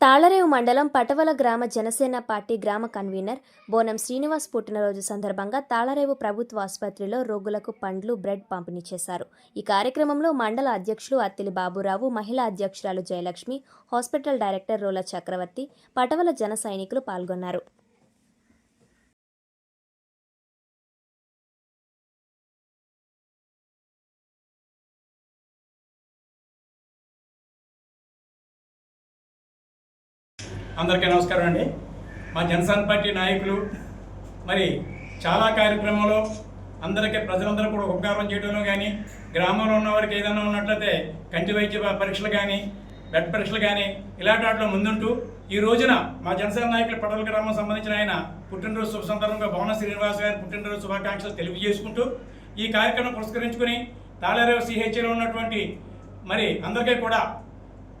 తాళరేవు మండలం పటవల గ్రామ జనసేన పార్టీ గ్రామ కన్వీనర్ బోనం శ్రీనివాస్ పుట్టినరోజు సందర్భంగా తాళరేవు ప్రభుత్వ ఆసుపత్రిలో రోగులకు పండ్లు బ్రెడ్ పంపిణీ చేశారు. ఈ కార్యక్రమంలో మండల అధ్యక్షులు అత్తిలి బాబురావు మహిళా అధ్యక్షురాలు జయలక్ష్మి హాస్పిటల్ డైరెక్టర్ రోల చక్రవర్తి పటవల జన సైనికులు పాల్గొన్నారు. అందరికీ నమస్కారం అండి. మా జనసేన పార్టీ నాయకులు మరి చాలా కార్యక్రమంలో అందరికీ ప్రజలందరూ కూడా ఉపకారం చేయడంలో కానీ గ్రామంలో ఉన్న వారికి ఏదైనా ఉన్నట్లయితే కంటి వైద్య పరీక్షలు కానీ బ్లడ్ పరీక్షలు కానీ ఇలాంటి వాటిలో ముందుంటూ ఈ రోజున మా జనసేన నాయకులు పడవల గ్రామం సంబంధించిన ఆయన పుట్టినరోజు శుభ సందర్భంగా భవన శ్రీనివాస్ గారి పుట్టినరోజు శుభాకాంక్షలు తెలియజేసుకుంటూ ఈ కార్యక్రమం పురస్కరించుకుని తాళారేవు సిహెచ్లో ఉన్నటువంటి మరి అందరికీ కూడా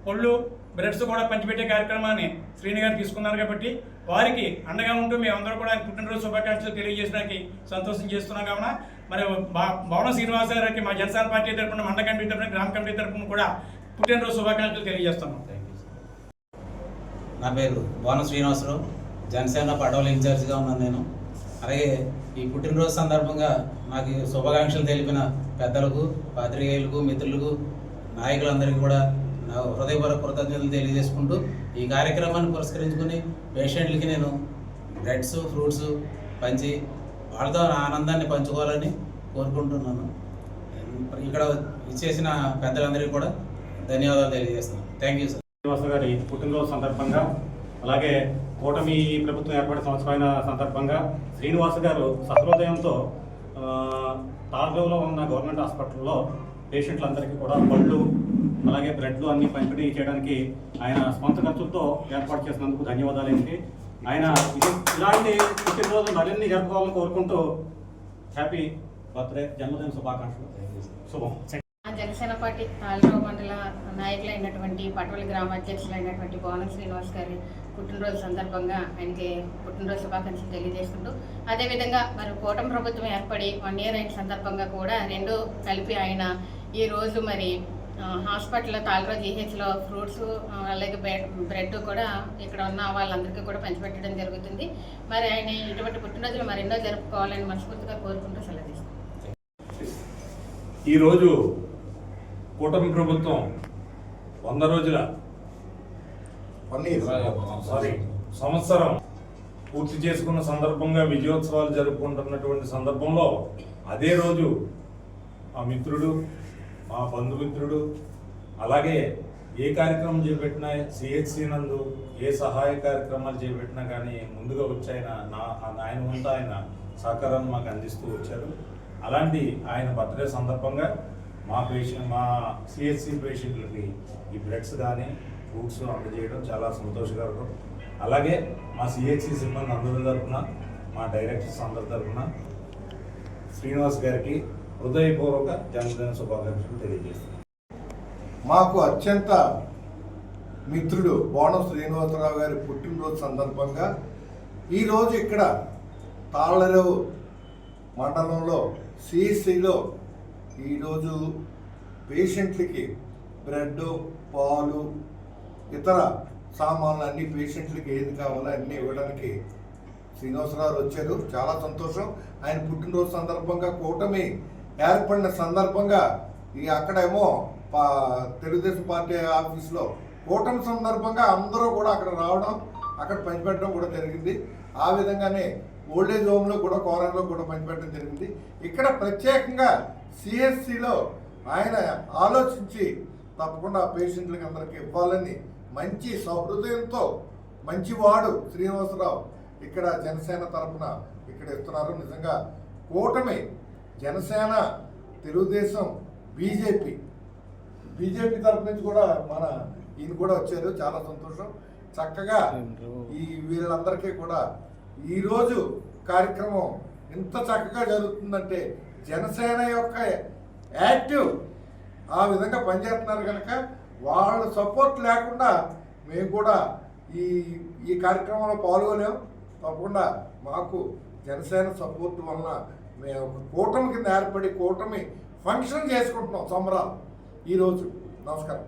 పళ్ళు బ్రెడ్స్ కూడా పంచిపెట్టే కార్యక్రమాన్ని శ్రీని గారు తీసుకున్నారు కాబట్టి వారికి అండగా ఉంటూ మేమందరూ కూడా ఆయన పుట్టినరోజు శుభాకాంక్షలు తెలియజేసడానికి సంతోషం చేస్తున్నాం కావున. మరి భవన శ్రీనివాస గారికి మా జనసేన పార్టీ తరపున మండ కమిటీ తరపున గ్రామ కమిటీ తరపున కూడా పుట్టినరోజు శుభాకాంక్షలు తెలియజేస్తున్నాం. నా పేరు భవన శ్రీనివాసరావు. జనసేన పడవల ఇన్ఛార్జిగా ఉన్నాను నేను. అలాగే ఈ పుట్టినరోజు సందర్భంగా నాకు శుభాకాంక్షలు తెలిపిన పెద్దలకు పాత్రికేయులకు మిత్రులకు నాయకులందరికీ కూడా హృదయపూర్వక కృతజ్ఞతలు తెలియజేసుకుంటూ ఈ కార్యక్రమాన్ని పురస్కరించుకుని పేషెంట్లకి నేను బ్రెడ్స్ ఫ్రూట్స్ పంచి వాళ్ళతో నా ఆనందాన్ని పంచుకోవాలని కోరుకుంటున్నాను. ఇక్కడ ఇచ్చేసిన పెద్దలందరికీ కూడా ధన్యవాదాలు తెలియజేస్తున్నాను. థ్యాంక్ యూ సార్ శ్రీనివాస గారి పుట్టినరోజు సందర్భంగా అలాగే కూటమి ప్రభుత్వం ఏర్పడిన సంవత్సరమైన సందర్భంగా శ్రీనివాస గారు సహృదయంతో తాళరేవులో ఉన్న గవర్నమెంట్ హాస్పిటల్లో పేషెంట్లందరికీ కూడా పళ్ళు అలాగే బ్రెడ్లు అన్ని పంపిణీ చేయడానికి ఆయన స్వంత ఖర్చులతో ఏర్పాటు చేసినందుకు ధన్యవాదాలండి. ఆయన ఇది ఇలాంటి పుట్టినరోజు మరిన్ని జరుపుకోవాలని కోరుకుంటూ హ్యాపీ బర్త్డే జన్మదిన శుభాకాంక్షలు శుభం. జనసేన పార్టీ తాళరావు మండల నాయకులైనటువంటి పటవలి గ్రామ అధ్యక్షులైనటువంటి భువన శ్రీనివాస్ గారి పుట్టినరోజు సందర్భంగా ఆయనకి పుట్టినరోజు శుభాకాంక్షలు తెలియజేసుకుంటూ అదేవిధంగా మరి కూటమి ప్రభుత్వం ఏర్పడి వన్ ఇయర్ అయిన సందర్భంగా కూడా రెండు కలిపి ఆయన ఈ రోజు మరి ఆ, హాస్పిటల్లో తాళరావు జీహెచ్లో ఫ్రూట్స్ ఆ, అలాగే బ్రెడ్ బ్రెడ్ కూడా ఇక్కడ ఉన్న వాళ్ళందరికీ కూడా పంచిపెట్టడం జరుగుతుంది. మరి ఆయన ఇటువంటి పుట్టినరోజులు మరెన్నో జరుపుకోవాలని మనస్ఫూర్తిగా కోరుకుంటూ సెలవు తీసుకుంటాం ఈరోజు కూటమి ప్రభుత్వం వంద రోజుల సారీ సంవత్సరం పూర్తి చేసుకున్న సందర్భంగా విజయోత్సవాలు జరుపుకుంటున్నటువంటి సందర్భంలో అదే రోజు మా మిత్రుడు మా బంధుమిత్రుడు. అలాగే ఏ కార్యక్రమం చేపట్టినా సిహెచ్సి నందు ఏ సహాయ కార్యక్రమాలు చేపట్టినా కానీ ముందుగా వచ్చాయన నా ఆయన వంత ఆయన సహకారాన్ని మాకు అందిస్తూ వచ్చారు. అలాంటి ఆయన బర్త్డే సందర్భంగా మా పేషెంట్ మా సిహెచ్సి పేషెంట్లకి ఈ బ్రెడ్స్ కానీ ఫ్రూట్స్ అందజేయడం చాలా సంతోషకరం. అలాగే మా సిహెచ్సి సిబ్బంది అందరి తరఫున మా డైరెక్టర్స్ అందరి తరఫున శ్రీనివాస్ గారికి హృదయపూర్వక జన్మదిన శుభాకాంక్షలు తెలియజేస్తున్నాను. మాకు అత్యంత మిత్రుడు బోనం శ్రీనివాసరావు గారి పుట్టినరోజు సందర్భంగా ఈరోజు ఇక్కడ తాళరేవు మండలంలో సిఎస్సిలో ఈరోజు పేషెంట్లకి బ్రెడ్ పాలు ఇతర సామాన్లు అన్ని పేషెంట్లకి ఏది కావాలో అన్నీ ఇవ్వడానికి శ్రీనివాసరావు వచ్చారు. చాలా సంతోషం. ఆయన పుట్టినరోజు సందర్భంగా కూటమి ఏర్పడిన సందర్భంగా ఈ అక్కడేమో పా- తెలుగుదేశం పార్టీ ఆఫీస్లో కూటమి సందర్భంగా అందరూ కూడా అక్కడ రావడం అక్కడ పంచిపెట్టడం కూడా జరిగింది. ఆ విధంగానే ఓల్డేజ్ హోమ్లో కూడా కోరంలో కూడా పంచిపెట్టడం జరిగింది. ఇక్కడ ప్రత్యేకంగా సిఎస్సిలో ఆయన ఆలోచించి తప్పకుండా పేషెంట్లకి అందరికీ ఇవ్వాలని మంచి సహృదయంతో మంచివాడు శ్రీనివాసరావు ఇక్కడ జనసేన తరపున ఇక్కడ ఇస్తున్నారు. నిజంగా కూటమి జనసేన తెలుగుదేశం బీజేపీ. బీజేపీ తరపు నుంచి కూడా మన ఈయన కూడా వచ్చారు. చాలా సంతోషం. చక్కగా ఈ వీళ్ళందరికీ కూడా ఈరోజు కార్యక్రమం ఇంత చక్కగా జరుగుతుందంటే జనసేన యొక్క యాక్టివ్ ఆ విధంగా పనిచేస్తున్నారు కనుక వాళ్ళ సపోర్ట్ లేకుండా మేము కూడా ఈ ఈ కార్యక్రమంలో పాల్గొలేము తప్పకుండా మాకు జనసేన సపోర్ట్ వలన ఒక కూటమి కింద ఏర్పడి కూటమి ఫంక్షన్ చేసుకుంటున్నాం సంబరాలు. ఈరోజు నమస్కారం.